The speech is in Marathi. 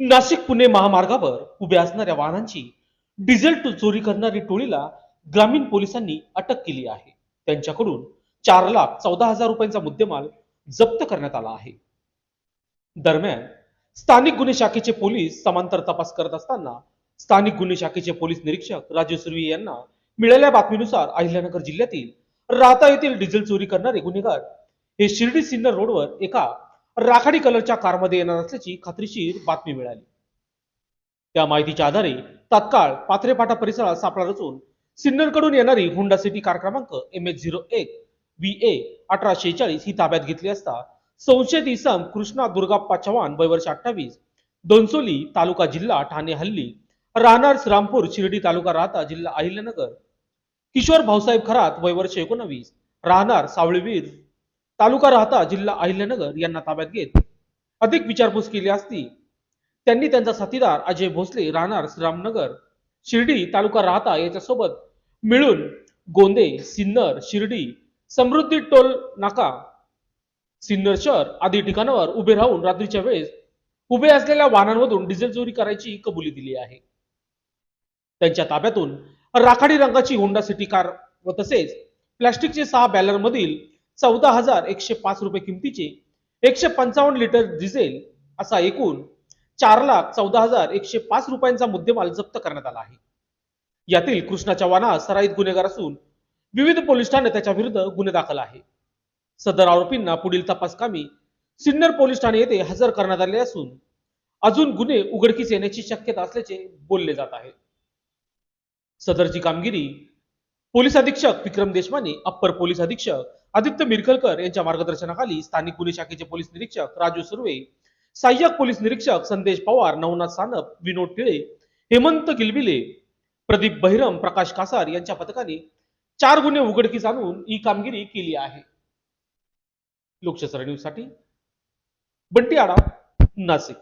नाशिक पुणे महामार्गावर उभ्या असणाऱ्या वाहनांची डिझेल चोरी करणारी टोळीला ग्रामीण पोलिसांनी अटक केली आहे. त्यांच्याकडून चार लाख चौदा हजार रुपयांचा मुद्देमाल जप्त करण्यात आला आहे. दरम्यान स्थानिक गुन्हे शाखेचे पोलीस समांतर तपास करत असताना स्थानिक गुन्हे शाखेचे पोलीस निरीक्षक राजू सुर्वे यांना मिळालेल्या बातमीनुसार अहिल्यानगर जिल्ह्यातील राहता येथील डिझेल चोरी करणारे गुन्हेगार हे शिर्डी सिन्नर रोडवर एका राखाडी कलरच्या कारमध्ये येणार असल्याची खात्रीशीर बातमी मिळाली. त्या माहितीच्या आधारे तात्काळ पाथरेपाटा परिसरात सापळा रचून सिन्नरकडून येणारी हुंडा सिटी कार क्रमांक एम एच झिरो एक व्ही ए अठरा शेहेचाळीस ही ताब्यात घेतली असता संशयित इसम कृष्णा दुर्गाप्पा चव्हाण वयवर्ष अठ्ठावीस दोनसोली तालुका जिल्हा ठाणे हल्ली राहणार श्रामपूर शिर्डी तालुका राहता जिल्हा अहिल्यानगर किशोर भाऊसाहेब खरात वय वर्ष एकोणवीस राहणार सावळीवीर तालुका राहता जिल्हा अहिल्यानगर यांना ताब्यात घेत अधिक विचारपूस केली असती. त्यांनी त्यांचा साथीदार अजय भोसले राहणार श्रीरामनगर शिर्डी तालुका राहता याच्यासोबत मिळून गोंदे सिन्नर शिर्डी समृद्धी टोल नाका सिन्नर शहर आदी ठिकाणावर उभे राहून रात्रीच्या वेळेस उभे असलेल्या वाहनांमधून डिझेल चोरी करायची कबुली दिली आहे. त्यांच्या ताब्यातून राखाडी रंगाची होंडा सिटी कार व तसेच प्लॅस्टिकचे सहा बॅलर मधील चौदा हजार एकशे पाच रुपये किमतीचे एकशे पंचावन्न लिटर डिझेल असा एकूण चार लाख चौदा हजार एकशे पाच रुपयांचा मुद्देमाल जप्त करण्यात आला आहे. यातील कृष्णाच्या वाना सराईत गुन्हेगार असून विविध पोलीस ठाणे त्याच्या विरुद्ध गुन्हे दाखल आहे. सदर आरोपींना पुढील तपास कामी सिन्नर पोलीस ठाणे येथे हजर करण्यात आले असून अजून गुन्हे उघडकीस येण्याची शक्यता असल्याचे बोलले जात आहे. सदरची कामगिरी पोलीस अधीक्षक विक्रम देशमाने अप्पर पोलीस अधीक्षक आदित्य मिरकलकर यांच्या मार्गदर्शनाखाली स्थानिक गुन्हे शाखेचे पोलीस निरीक्षक राजू सुर्वे सहाय्यक पोलीस निरीक्षक संदेश पवार नवनाथ सानप विनोद टिळे हेमंत गिलबिले प्रदीप बहिरम प्रकाश कासार यांच्या पथकाने चार गुन्हे उघडकीस आणून ही कामगिरी केली आहे. लोकशास्त्र न्यूजसाठी बंटी आडा नाशिक.